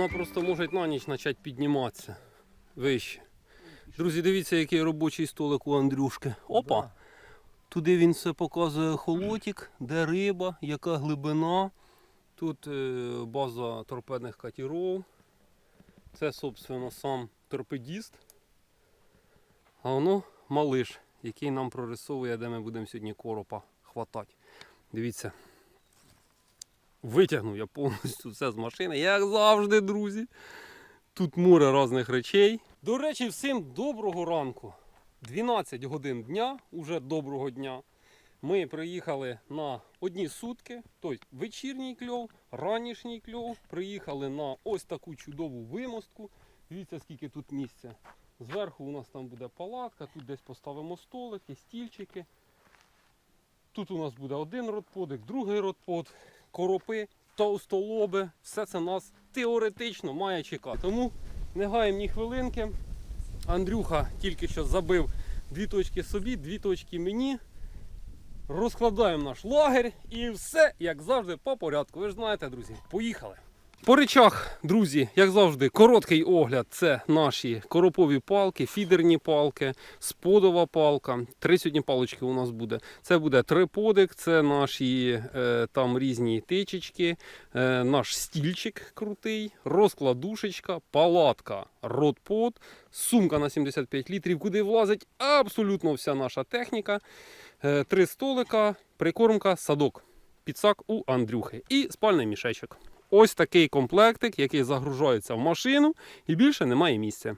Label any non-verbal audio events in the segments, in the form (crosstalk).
Вона просто може на ніч почати підніматися вище. Друзі, дивіться, який робочий столик у Андрюшки. Опа! Туди він все показує холотик, де риба, яка глибина. Тут е, база торпедних катерів. Це, собственно, сам торпедіст. А воно малиш, який нам прорисовує, де ми будемо сьогодні коропа хватати. Дивіться. Витягнув я повністю все з машини, як завжди, друзі. Тут море різних речей. До речі, всім доброго ранку. 12 годин дня, уже доброго дня. Ми приїхали на одні сутки, тобто вечірній кльов, ранішній кльов. Приїхали на ось таку чудову вимостку. Дивіться, скільки тут місця. Зверху у нас там буде палатка, тут десь поставимо столики, стільчики. Тут у нас буде один родподик, другий родпод, коропи, товстолоби. Все це нас теоретично має чекати. Тому не гаємо ні хвилинки. Андрюха тільки що забив дві точки собі, дві точки мені. Розкладаємо наш лагерь і все, як завжди, по порядку. Ви ж знаєте, друзі, поїхали. По речах, друзі, як завжди, короткий огляд це наші коропові палки, фідерні палки, сподова палка. Три сьогодні палочки у нас буде. Це буде триподик, це наші е, там різні тичечки, е, наш стільчик крутий, розкладушечка, палатка, ротпод, сумка на 75 літрів, куди влазить абсолютно вся наша техніка. Е, Три столика, прикормка, садок, підсак у Андрюхи і спальний мішечок. Ось такий комплектик, який загружається в машину і більше немає місця.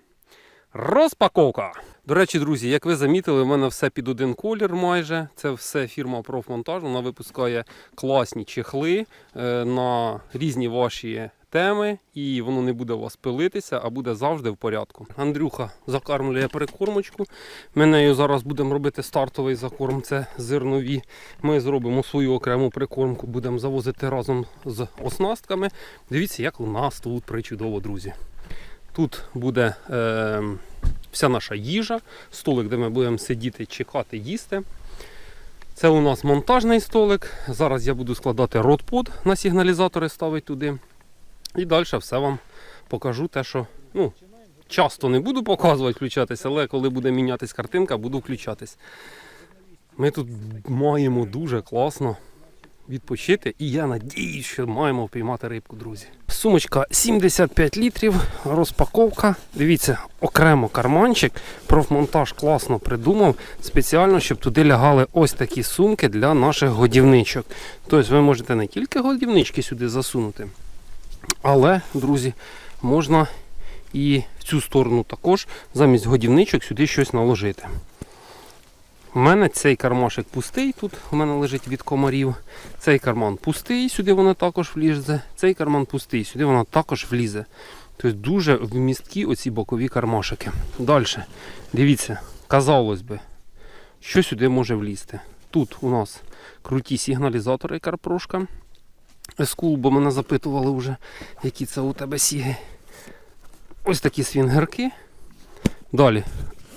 Розпаковка. До речі, друзі, як ви замітили, в мене все під один колір майже. Це все фірма Профмонтаж. Вона випускає класні чехли е, на різні ваші теми, і воно не буде у вас пилитися, а буде завжди в порядку. Андрюха закармлює прикормочку. Ми нею зараз будемо робити стартовий закорм. Це зернові. Ми зробимо свою окрему прикормку, будемо завозити разом з оснастками. Дивіться, як у нас тут причудово, друзі. Тут буде е, вся наша їжа, столик, де ми будемо сидіти, чекати, їсти. Це у нас монтажний столик. Зараз я буду складати ротпод на сигналізатори, ставити туди. І далі все вам покажу те, що ну, часто не буду показувати, включатися, але коли буде мінятись картинка, буду включатись. Ми тут маємо дуже класно відпочити, і я надіюсь, що маємо впіймати рибку, друзі. Сумочка 75 літрів, розпаковка. Дивіться, окремо карманчик. Профмонтаж класно придумав спеціально, щоб туди лягали ось такі сумки для наших годівничок. Тобто ви можете не тільки годівнички сюди засунути, але, друзі, можна і в цю сторону також замість годівничок сюди щось наложити. У мене цей кармашик пустий, тут у мене лежить від комарів. Цей карман пустий, сюди воно також влізе. Цей карман пустий, сюди воно також влізе. Тобто дуже вмісткі оці бокові кармашики. Далі, дивіться, казалось би, що сюди може влізти. Тут у нас круті сигналізатори карпрошка. Ескул, бо мене запитували вже, які це у тебе сіги. Ось такі свінгерки. Далі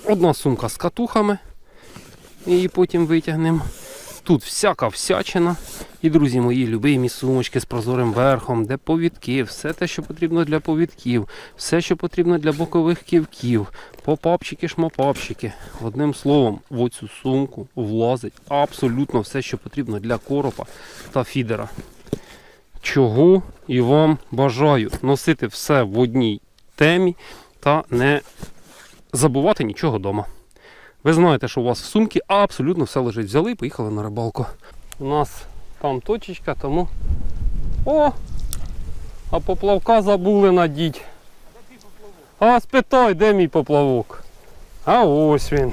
одна сумка з катухами. Її потім витягнемо. Тут всяка всячина. І, друзі мої, любимі сумочки з прозорим верхом, де повідки, все те, що потрібно для повідків, все, що потрібно для бокових ківків, попапчики, шмапапчики. Одним словом, в оцю сумку влазить абсолютно все, що потрібно для коропа та фідера. Чого і вам бажаю носити все в одній темі та не забувати нічого вдома. Ви знаєте, що у вас в сумці абсолютно все лежить. Взяли і поїхали на рибалку. У нас там точечка, тому. О! А поплавка забули надіть. А спитай, де мій поплавок? А ось він.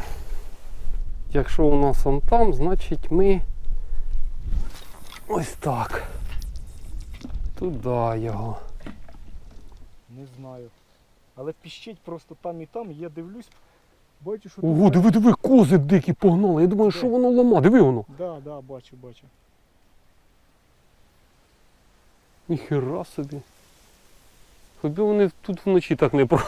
Якщо у нас он там, значить ми ось так. Туди його. Не знаю. Але піщить просто там і там, я дивлюсь, бачу, що Ого, диви, диви, кози дикі погнали. Я думаю, що воно лома. Диви воно. Да, да, бачу, бачу. Ніхера собі. Хоч би вони тут вночі так не (laughs) про.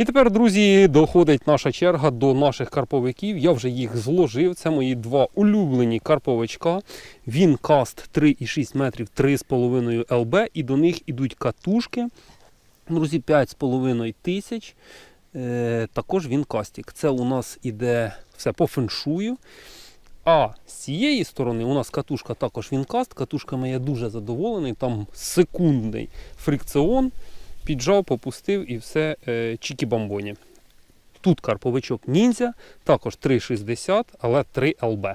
І тепер, друзі, доходить наша черга до наших карповиків. Я вже їх зложив. Це мої два улюблені карповичка. Він каст 3,6 метрів 3,5 ЛБ, і до них ідуть катушки. Друзі, 5,5 тисяч. Е, також він кастик. Це у нас іде все по феншую. А з цієї сторони у нас катушка також вінкаст. Катушками я дуже задоволений. Там секундний фрикціон. Піджав, попустив і все е, чікі-бамбоні. Тут карповичок ніндзя, також 3,60, але 3 ЛБ.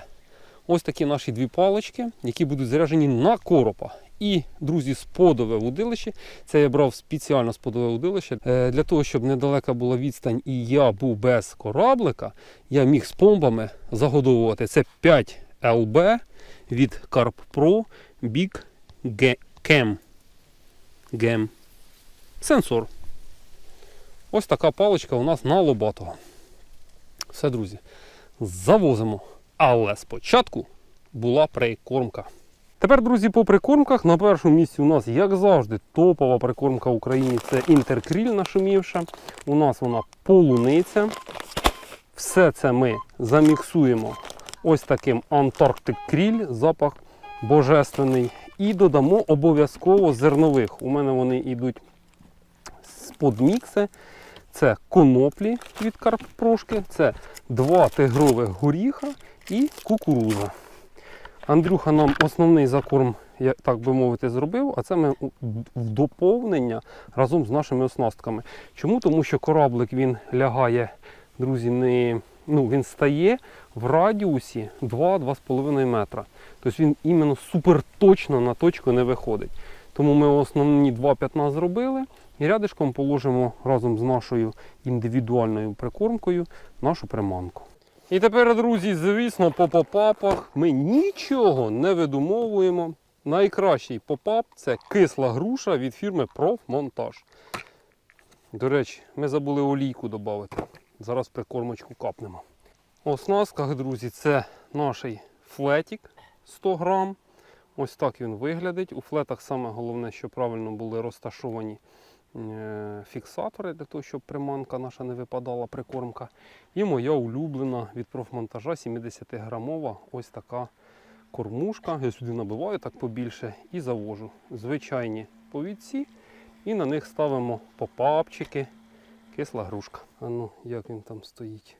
Ось такі наші дві палички, які будуть заряджені на коропа. І, друзі, сподове удилище. Це я брав спеціально сподове удилище. Е, для того, щоб недалека була відстань і я був без кораблика, я міг з помбами загодовувати. Це 5 ЛБ від Carp Pro Big Cam. Gem. Сенсор. Ось така паличка у нас на лобатого. Все, друзі. Завозимо. Але спочатку була прикормка. Тепер, друзі, по прикормках на першому місці у нас, як завжди, топова прикормка в Україні це інтеркріль нашумівша. У нас вона полуниця. Все це ми заміксуємо ось таким Антарктик кріль, запах божественний. І додамо обов'язково зернових. У мене вони йдуть подмікси. Це коноплі від карпрошки, це два тигрових горіха і кукуруза. Андрюха нам основний закорм, так би мовити, зробив, а це ми в доповнення разом з нашими оснастками. Чому? Тому що кораблик він лягає, друзі, не, ну, він стає в радіусі 2-2,5 метра. Тобто він іменно супер точно на точку не виходить. Тому ми основні два п'ятна зробили і рядишком положимо разом з нашою індивідуальною прикормкою нашу приманку. І тепер, друзі, звісно, по попапах ми нічого не видумовуємо. Найкращий попап це кисла груша від фірми Профмонтаж. До речі, ми забули олійку додати. Зараз прикормочку капнемо. Оснастках, друзі, це наш флетік 100 грам. Ось так він виглядить. У флетах саме головне, що правильно були розташовані фіксатори для того, щоб приманка наша не випадала, прикормка. І моя улюблена від профмонтажа 70-грамова ось така кормушка. Я сюди набиваю так побільше і завожу. Звичайні повідці. І на них ставимо попапчики, кисла грушка. А ну, як він там стоїть?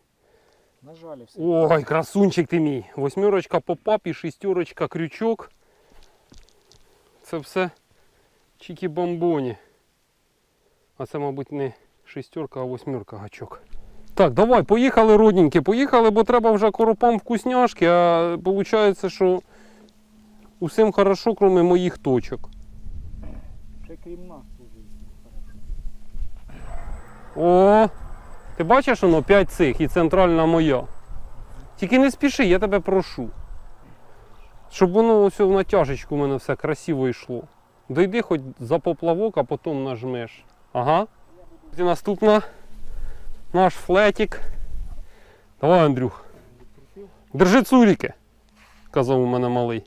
Нажалився. Ой, красунчик ти мій. Восьмерочка попап і шістерочка крючок. Це все чікі-бомбоні. А це, мабуть, не шістерка, а восьмерка гачок. Так, давай, поїхали, родненькі, поїхали, бо треба вже коропам вкусняшки, а виходить, що усім хорошо, крім моїх точок. Ще крім нас. О, ти бачиш, воно 5 цих і центральна моя. Тільки не спіши, я тебе прошу. Щоб воно ось в натяжечку у мене все красиво йшло. Дойди хоч за поплавок, а потім нажмеш. Ага. І наступна наш флетик. Давай, Андрюх. Держи цуріки, казав у мене малий.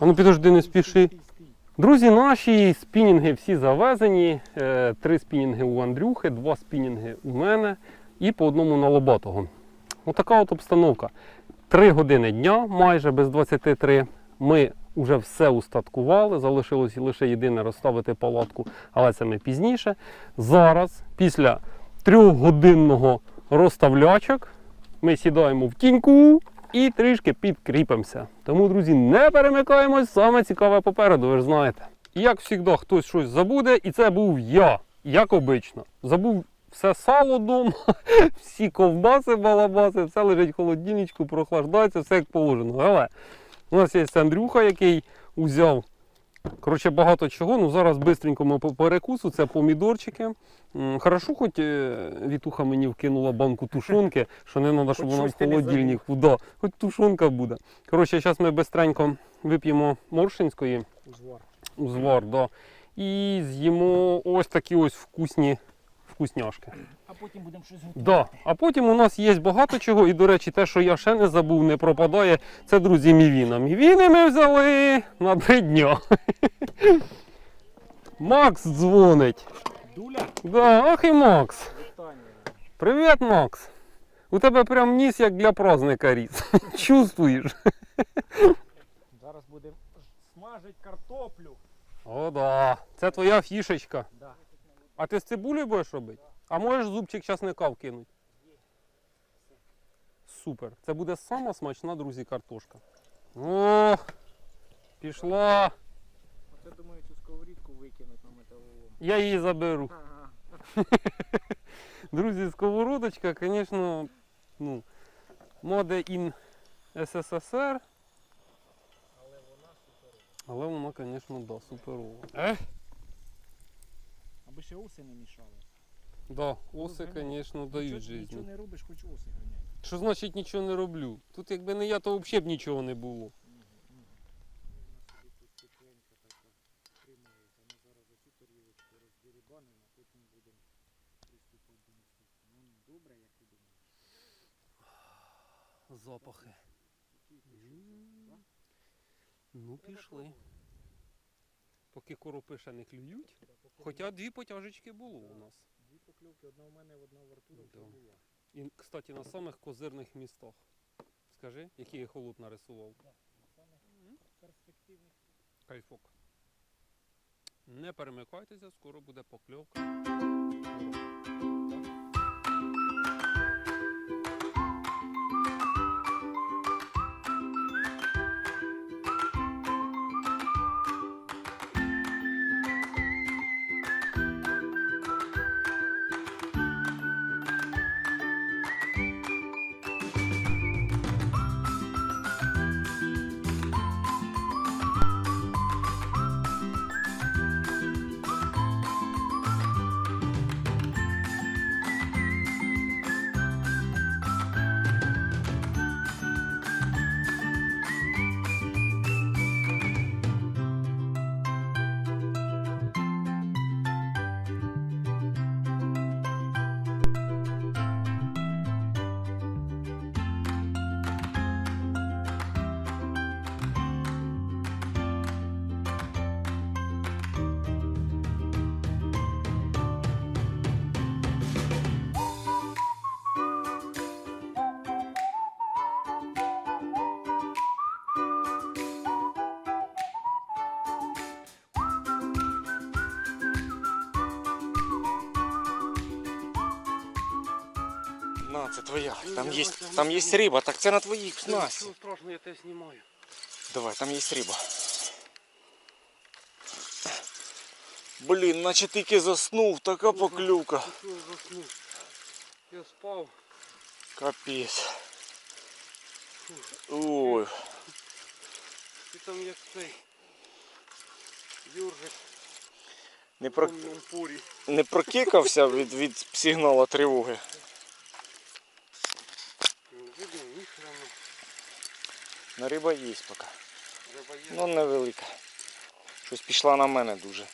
А ну підожди, не спіши. Друзі, наші спінінги всі завезені. Е, Три спінінги у Андрюхи, два спінінги у мене і по одному на Лобатого. Отака от обстановка. Три години дня, майже без 23. Ми вже все устаткували. Залишилось лише єдине розставити палатку, але це ми пізніше. Зараз, після трьохгодинного розставлячок, ми сідаємо в тіньку і трішки підкріпимося. Тому, друзі, не перемикаємось, саме цікаве попереду, ви ж знаєте. Як завжди, хтось щось забуде, і це був я, як обично. Забув все сало вдома, (laughs) всі ковбаси, балабаси, все лежить в холодильничку, прохлаждається, все як положено. Але у нас є Андрюха, який узяв Коротше, багато чого. Ну зараз бистренько ми по перекусу, це помідорчики. Хорошо, хоч е, Вітуха мені вкинула банку тушонки, (laughs) що не треба, щоб вона в холодильнику. Да, хоч тушонка буде. Коротше, зараз ми бистренько вип'ємо моршинської Узвар. узвар, да, і з'їмо ось такі ось вкусні вкусняшки. А потім будемо щось Да. А потім у нас є багато чого. І, до речі, те, що я ще не забув, не пропадає, це, друзі, мівіна. Мівіни ми взяли на три дня. (laughs) Макс дзвонить. Дуля? Да, ах і Макс. Привіт, Макс. У тебе прям ніс як для праздника ріс. (laughs) Чувствуєш? Зараз будемо смажити картоплю. О, да. Це твоя фішечка. Да. А ти з цибулею будеш робити? А можеш зубчик часника вкинути? Супер. Це буде сама смачна, друзі, картошка. О, пішла. Оце думаю цю сковорідку викинуть на металолом. Я її заберу. Ага. Друзі, сковородочка, звісно, ну, моде in СССР. Але вона суперова. Але вона, звісно, да, суперова. Аби ще оси не мішали. Да, оси, звісно, дають Нічого- життя. Нічого не робиш, хоч оси ганяй. Що значить нічого не роблю? Тут якби не я, то взагалі б нічого не було. Запахи. Ну, пішли. Поки коропи ще не клюють. Хоча дві потяжечки було у нас. Дві покльовки, одна в мене, одна в Артура вже Да. була. І, кстати, на самих козирних містах. Скажи, який я холод нарисував. Перспективних. Кайфок. Не перемикайтеся, скоро буде покльовка. Це твоя. Там є, там є риба, так це на твоїх снасті. Нічого страшного, я тебе знімаю. Давай, там є риба. Блін, наче тільки заснув, така поклювка. Що я спав. Капець. Ой, Ти там як цей. Юржик не, про... не прокикався від, від сигналу тривоги. Ну, риба є поки. Треба є. Ну невелика. Щось пішла на мене дуже.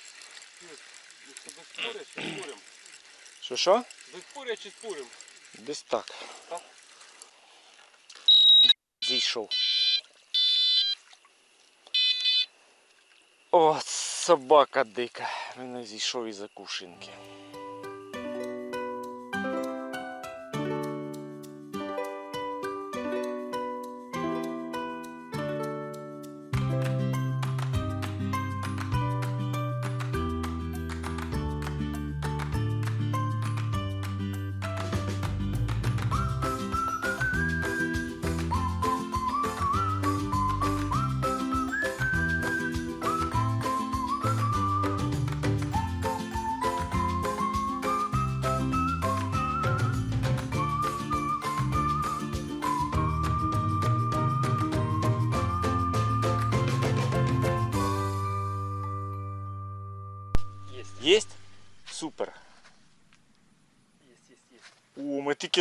Без чи спорим? Що що? Без поря чи спорим? Десь так. Так. Зійшов. О, собака дика. Він не зійшов із закушинки.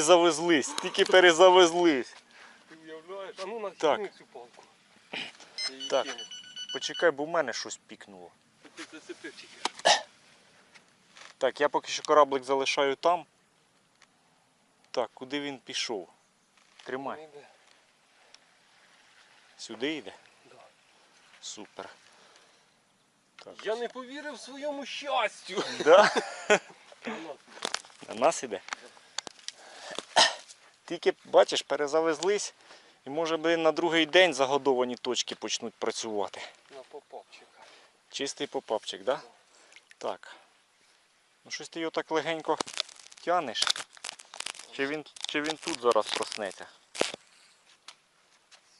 Ми тільки перезавезлись. Ти уявляєш? А ну Так. цю палку. Її (clears throat) Так. Почекай, бо в мене щось пікнуло. Ти зацепив тільки. Так, я поки що кораблик залишаю там. Так, куди він пішов? Тримай. Не йде. Сюди йде? Да. Супер. Я не повірив своєму щастю. Да? (laughs) На нас іде. Тільки, бачиш, перезавезлись, і може би на другий день загодовані точки почнуть працювати. На попапчика. Чистий попапчик, да? Так. Ну щось ти його так легенько тянеш. Чи він, чи він тут зараз проснеться?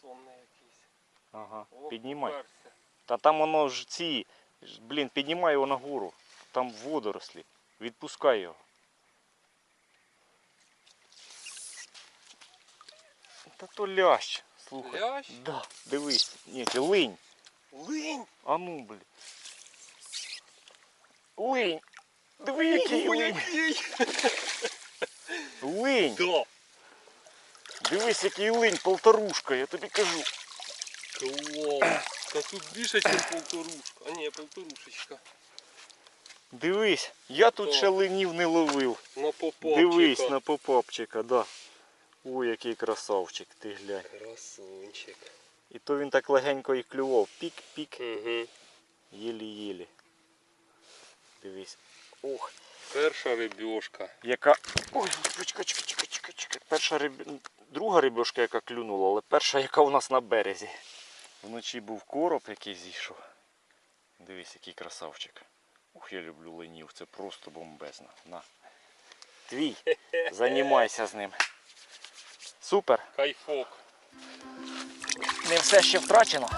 Сонний якийсь. Ага, О, піднімай. вперся. Та там воно ж ці. Блін, піднімай його нагору. Там водорослі. Відпускай його. Та то лящ. Слухай. Лящ? Да, дивись. Ні, це линь. Линь! А ну, блін. Линь. Диви, який линь. який! Линь. Да. Дивись, який линь, полторушка, я тобі кажу. Клас. Та тут більше, ніж полторушка. А ні, полторушечка. Дивись, я тут О. ще линів не ловив. На попапчика. Дивись на попапчика, да. Ой, який красавчик, ти глянь. Красунчик. І то він так легенько і клював. Пік-пік. Угу. Єлі-єлі. Дивись. Ох, Перша рибьошка. яка. Ой, чекай, чекай, чекай, чекай, чекай. Перша риб... Друга рибешка, яка клюнула, але перша, яка у нас на березі. Вночі був короб, який зійшов. Дивись, який красавчик. Ух, я люблю ленів, це просто бомбезно. На. Твій. (laughs) Займайся з ним. Супер. Кайфок. Не все ще втрачено.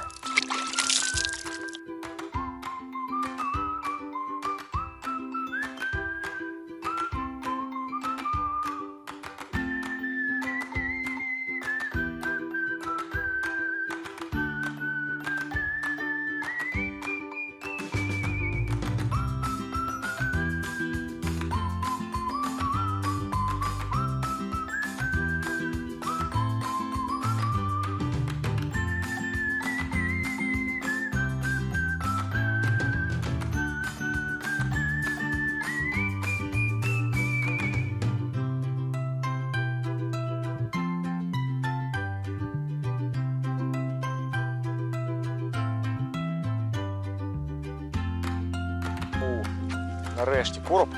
Нарешті короб.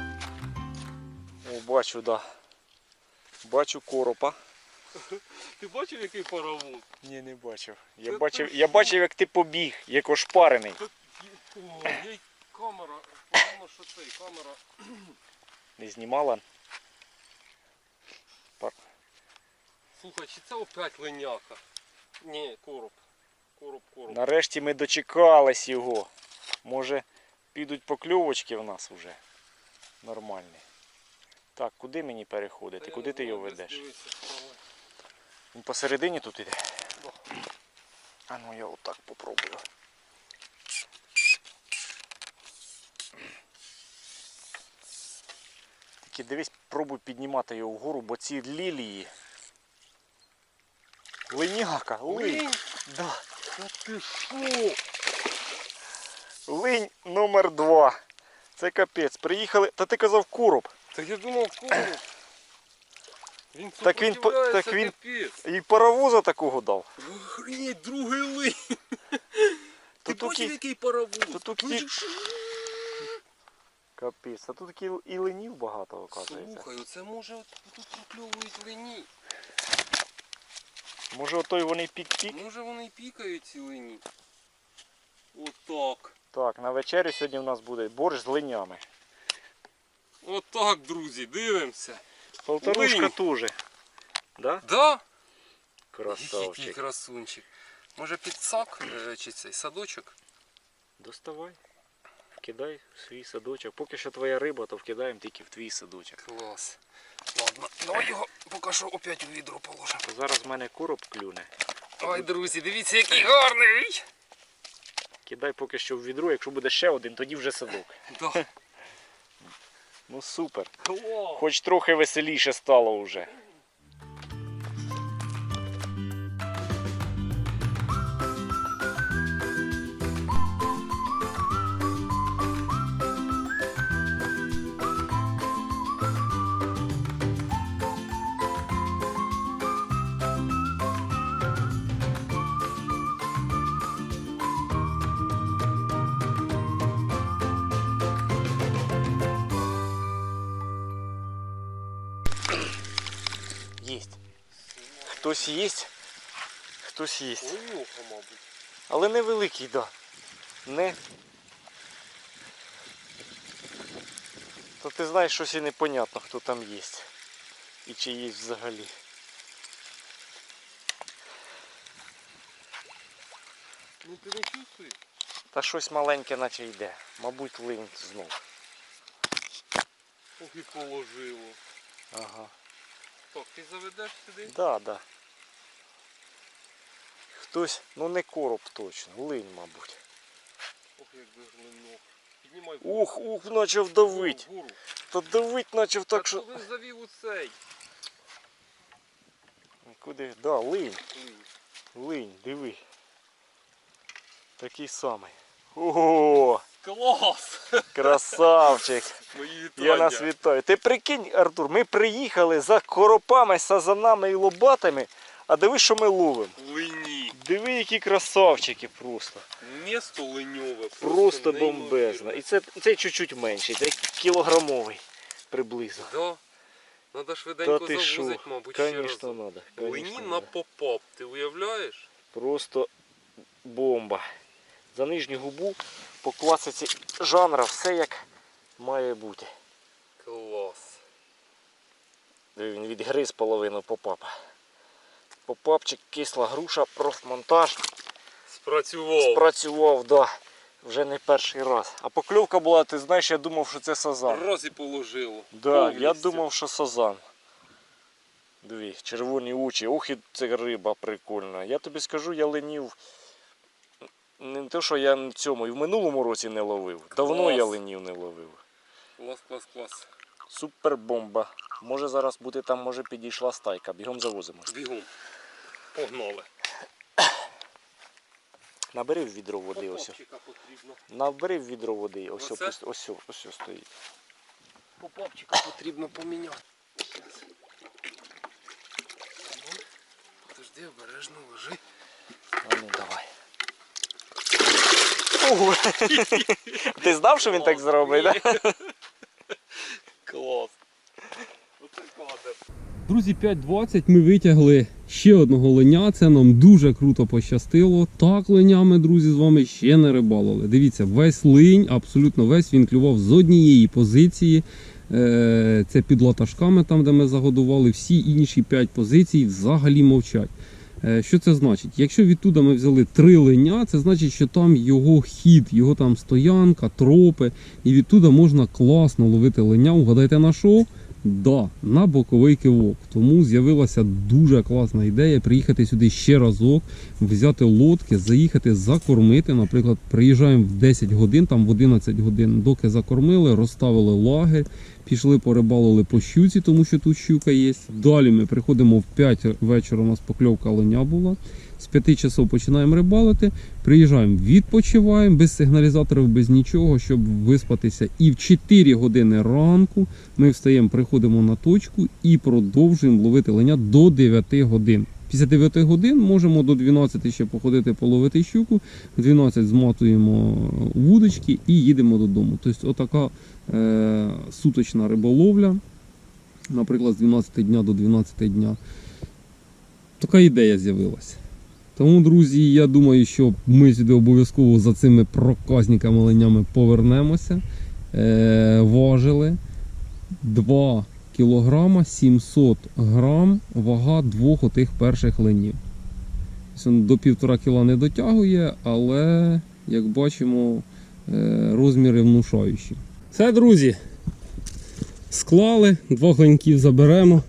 О, бачу, да. Бачу коропа. Ти бачив, який паровоз? Ні, не бачив. Я Та бачив, ти я що? бачив, як ти побіг, як ошпарений. Тут О, є й камера. По-моєму, що це камера. Не знімала. Слухай, чи це опять линяка? Ні, короб. Короб, короб. Нарешті ми дочекались його. Може підуть покльовочки в нас вже. Нормальні. Так, куди мені переходити? Куди ти його ведеш? Він посередині тут іде. А ну я отак попробую. Тільки дивись, пробуй піднімати його вгору, бо ці лілії. Линяка, линь. Да. Та ти що? Линь номер два. Це капець. Приїхали. Та ти казав короб. Та я думав, короб. (clears throat) Він Так він так він- капець. І паровоза такого дав. Охренеть, другий линь. (laughs) Ти Тут бачив, який паровоз? тут Ну, Капець. А тут і линів багато, оказується. Слухай, оце може от тут прокльовують лині. Може отой вони пік-пік? Може вони і пікають ці лині. Отак. Так, на вечерю сьогодні у нас буде борщ з линями. Отак, друзі, дивимося. Полторушка теж. Да? Да? Який Красавчик. красунчик. Може під сак е, чи цей садочок? Доставай. Вкидай в свій садочок. Поки що твоя риба, то вкидаємо тільки в твій садочок. Клас. Ладно, давай його поки що опять у відро положимо. Зараз в мене короб клюне. Ой, друзі, дивіться, який гарний! Кидай поки що в відро, якщо буде ще один, тоді вже садок. Ну супер. Хоч трохи веселіше стало вже. Хтось є, хтось є. Ленюха, мабуть. Але невеликий, да. Не. То ти знаєш, щось і непонятно, хто там є. І чи є взагалі. Ну ти не чувствуєш? Та щось маленьке наче йде. Мабуть, линь знов. Ох і положило. Ага. Так, ти заведеш сюди? Да, да. Хтось, ну не короб точно, линь, мабуть. Ох. Піднімай Ух, ух, почав давить. Та давить почав так, що. коли завів у цей. Куди? Да, линь. Блін. Линь, диви. Такий самий. Ого, Клас! красавчик. (laughs) Мої Я нас вітаю. Ти прикинь, Артур, ми приїхали за коропами, сазанами і лобатами, а диви, що ми ловимо. Лині. Диви, які красавчики просто. Місто леньове. Просто неймовірне. бомбезно. І це, цей чуть-чуть менший, цей кілограмовий приблизно. Да. Надо швиденько ти що? завозить, мабуть, ще раз. Звісно, треба. Лині на поп-ап, ти уявляєш? Просто бомба. За нижню губу по класиці жанра все як має бути. Клас. Він відгриз половину попапа. Попапчик, кисла груша, профмонтаж. Спрацював. Спрацював, да. Вже не перший раз. А покльовка була, ти знаєш, я думав, що це сазан. Раз і положило. Да, я думав, що сазан. Дві, червоні очі. Ох, і це риба прикольна. Я тобі скажу, я ленів. Не те, що я в цьому і в минулому році не ловив. Давно Клас. я ленів не ловив. Клас, клас, клас. Супер бомба. Може зараз бути там, може підійшла стайка. Бігом завозимо. Бігом. Погнали. Набери в відро води ось. Набери в відро води. Ось Оце? ось, ось, ось, ось стоїть. Попапчика потрібно поміняти. Подожди, обережно ложи. А ну давай. Ого. (laughs) Ти знав, що він так зробить, так? Клас. Оце кадр. Друзі, 5.20 ми витягли ще одного леня. Це нам дуже круто пощастило. Так ленями, друзі, з вами ще не рибалили. Дивіться, весь линь, абсолютно весь він клював з однієї позиції. Е, Це під латашками, там де ми загодували. Всі інші 5 позицій взагалі мовчать. Е, Що це значить? Якщо відтуда ми взяли три леня, це значить, що там його хід, його там стоянка, тропи, і відтуда можна класно ловити леня. Угадайте на що? Да, на боковий кивок. Тому з'явилася дуже класна ідея приїхати сюди ще разок, взяти лодки, заїхати закормити. Наприклад, приїжджаємо в 10 годин, там в 11 годин, доки закормили, розставили лагерь, пішли порибалили по щуці, тому що тут щука є. Далі ми приходимо в 5 вечора, у нас покльовка оленя була. З 5 часов починаємо рибалити, приїжджаємо, відпочиваємо без сигналізаторів, без нічого, щоб виспатися. І в 4 години ранку ми встаємо, приходимо на точку і продовжуємо ловити леня до 9 годин. Після 9 годин можемо до 12 ще походити половити щуку, в 12 зматуємо вудочки і їдемо додому. Тобто, отака е, суточна риболовля, наприклад, з 12 дня до 12 дня. Така ідея з'явилася. Тому, друзі, я думаю, що ми сюди обов'язково за цими проказниками ленями повернемося. Е, важили 2 кілограма 700 грам вага двох отих перших ленів. До півтора кіла не дотягує, але, як бачимо, е, розміри внушаючі. Все, друзі. Склали, двох леньків заберемо.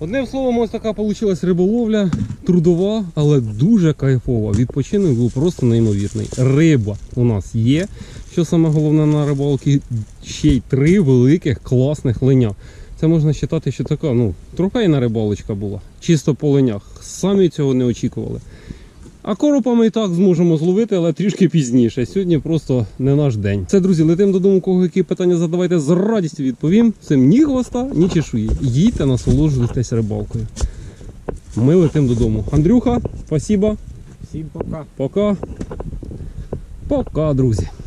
Одним словом, ось така вийшла риболовля, трудова, але дуже кайфова. Відпочинок був просто неймовірний. Риба у нас є. Що саме головне на рибалці, ще й три великих класних леня. Це можна вважати, що така ну, трофейна рибалочка була. Чисто по ленях. Самі цього не очікували. А коропа ми і так зможемо зловити, але трішки пізніше. Сьогодні просто не наш день. Це, друзі, летимо додому. Кого які питання задавайте, з радістю відповім. Всім ні хвоста, ні чешуї. Їдьте, насолоджуйтесь рибалкою. Ми летимо додому. Андрюха, спасибо. Всім пока. Пока. Пока, друзі.